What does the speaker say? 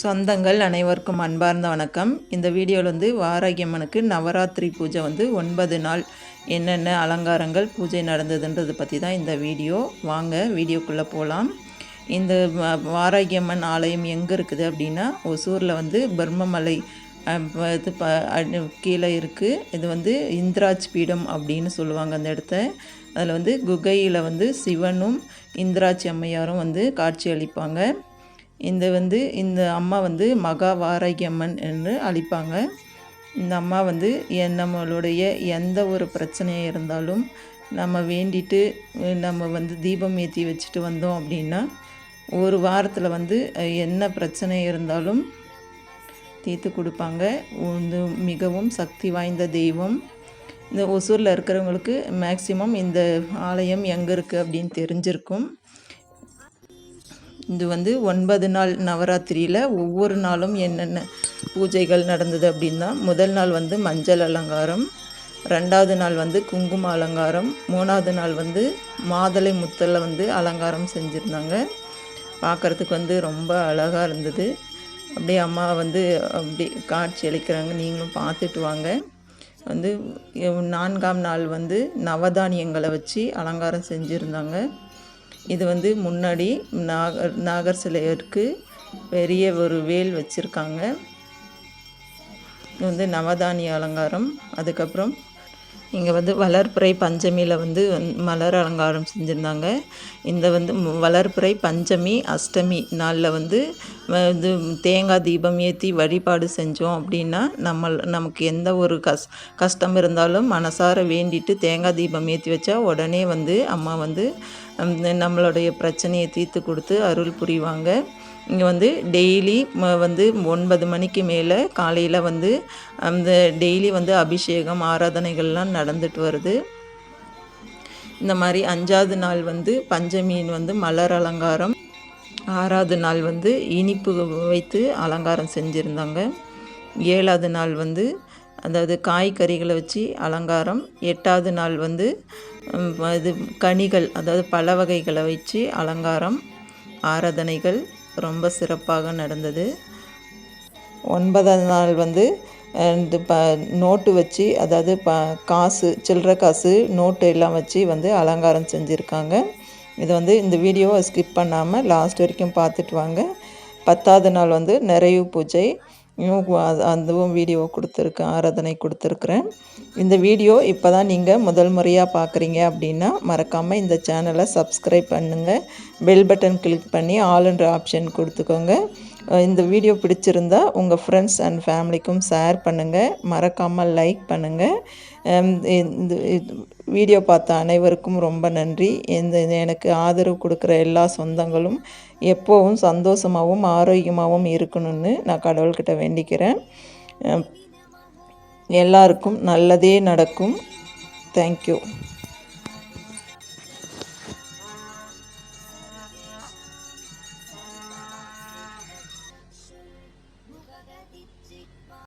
சொந்தங்கள் அனைவருக்கும் அன்பார்ந்த வணக்கம். இந்த வீடியோவில் வந்து வாராகியம்மனுக்கு நவராத்திரி பூஜை வந்து ஒன்பது நாள் என்னென்ன அலங்காரங்கள் பூஜை நடந்ததுன்றது பற்றி தான் இந்த வீடியோ. வாங்க வீடியோக்குள்ளே போகலாம் இந்த வாராகியம்மன் ஆலயம் எங்கே இருக்குது அப்படின்னா ஒசூரில் வந்து பர்மமலை இது ப கீழே இருக்குது இது வந்து இந்திராஜ் பீடம் அப்படின்னு சொல்லுவாங்க அந்த இடத்த. அதில் வந்து குகையில் வந்து சிவனும் இந்திராஜ் அம்மையாரும் வந்து காட்சி அளிப்பாங்க. இந்த வந்து இந்த அம்மா வந்து மகா வாராகி அம்மன் என்று அழைப்பாங்க. இந்த அம்மா வந்து என் நம்மளுடைய எந்த ஒரு பிரச்சனையாக இருந்தாலும் நம்ம வேண்டிட்டு நம்ம வந்து தீபம் ஏற்றி வச்சுட்டு வந்தோம் அப்படின்னா ஒரு வாரத்தில் வந்து என்ன பிரச்சனை இருந்தாலும் தீர்த்து கொடுப்பாங்க. வந்து மிகவும் சக்தி வாய்ந்த தெய்வம். இந்த ஒசூரில் இருக்கிறவங்களுக்கு மேக்சிமம் இந்த ஆலயம் எங்கே இருக்குது அப்படின்னு தெரிஞ்சிருக்கும். இது வந்து ஒன்பது நாள் நவராத்திரியில் ஒவ்வொரு நாளும் என்னென்ன பூஜைகள் நடந்தது அப்படின்னா முதல் நாள் வந்து மஞ்சள் அலங்காரம் ரெண்டாவது நாள் வந்து குங்கும அலங்காரம் மூணாவது நாள் வந்து மாதளை முத்தல்ல வந்து அலங்காரம் செஞ்சுருந்தாங்க. பார்க்குறதுக்கு வந்து ரொம்ப அழகாக இருந்தது. அப்படியே அம்மா வந்து அப்படி காட்சி அளிக்கிறாங்க. நீங்களும் பார்த்துட்டு வாங்க. வந்து நான்காம் நாள் வந்து நவதானியங்களை வச்சு அலங்காரம் செஞ்சுருந்தாங்க. இது வந்து முன்னாடி நாகர் நாகர் சிலையருக்கு பெரிய ஒரு வேல் வச்சுருக்காங்க. இது வந்து நவதானிய அலங்காரம். அதுக்கப்புறம் இங்கே வந்து வளர்பிறை பஞ்சமியில் வந்து மலர் அலங்காரம் செஞ்சுருந்தாங்க. இந்த வந்து வளர்ப்புரை வளர்பிறை பஞ்சமி அஷ்டமி நாளில் வந்து இது தேங்காய் தீபம் ஏற்றி வழிபாடு செஞ்சோம் அப்படின்னா நம்ம நமக்கு எந்த ஒரு கஸ் கஷ்டம் இருந்தாலும் மனசார வேண்டிட்டு தேங்காய் தீபம் ஏற்றி வச்சா உடனே வந்து அம்மா வந்து நம்மளுடைய பிரச்சனையை தீர்த்து கொடுத்து அருள் புரிவாங்க. இங்கே வந்து டெய்லி வந்து ஒன்பது மணிக்கு மேலே காலையில் வந்து அந்த டெய்லி வந்து அபிஷேகம் ஆராதனைகள்லாம் நடந்துட்டு வருது. இந்த மாதிரி அஞ்சாவது நாள் வந்து பஞ்சமியின் வந்து மலர் அலங்காரம். ஆறாவது நாள் வந்து இனிப்பு வைத்து அலங்காரம் செஞ்சுருந்தாங்க. ஏழாவது நாள் வந்து அதாவது காய்கறிகளை வச்சு அலங்காரம். எட்டாவது நாள் வந்து இது கனிகள் அதாவது பல வகைகளை வச்சு அலங்காரம் ஆராதனைகள். ரொம்ப சிறப்பாக நடந்தது. ஒன்பதாம் நாள் வந்து இந்த ப நோட்டு வச்சு அதாவது ப காசு சில்லற காசு நோட்டு எல்லாம் வச்சு வந்து அலங்காரம் செஞ்சுருக்காங்க. இது வந்து இந்த வீடியோவை ஸ்கிப் பண்ணாமல் லாஸ்ட் வரைக்கும் பார்த்துட்டு வாங்க. பத்தாவது நாள் வந்து நிறைவு பூஜை. அதுவும் வீடியோ கொடுத்துருக்கேன் ஆராதனை கொடுத்துருக்குறேன். இந்த வீடியோ இப்போ தான் நீங்கள் முதல் முறையாக பார்க்குறீங்க அப்படின்னா மறக்காமல் இந்த சேனலை சப்ஸ்கிரைப் பண்ணுங்கள் பெல் பட்டன் கிளிக் பண்ணி ஆளுன்ற ஆப்ஷன் கொடுத்துக்கோங்க. இந்த வீடியோ பிடிச்சிருந்தா உங்கள் ஃப்ரெண்ட்ஸ் அண்ட் ஃபேமிலிக்கும் ஷேர் பண்ணுங்கள் மறக்காமல் லைக் பண்ணுங்கள் இந்த வீடியோ பார்த்த அனைவருக்கும் ரொம்ப நன்றி. இந்த இது எனக்கு ஆதரவு கொடுக்குற எல்லா சொந்தங்களும் எப்போவும் சந்தோஷமாகவும் ஆரோக்கியமாகவும் இருக்கணும்னு நான் கடவுள்கிட்ட வேண்டிக்கிறேன். எல்லாருக்கும் நல்லதே நடக்கும். தேங்க்யூ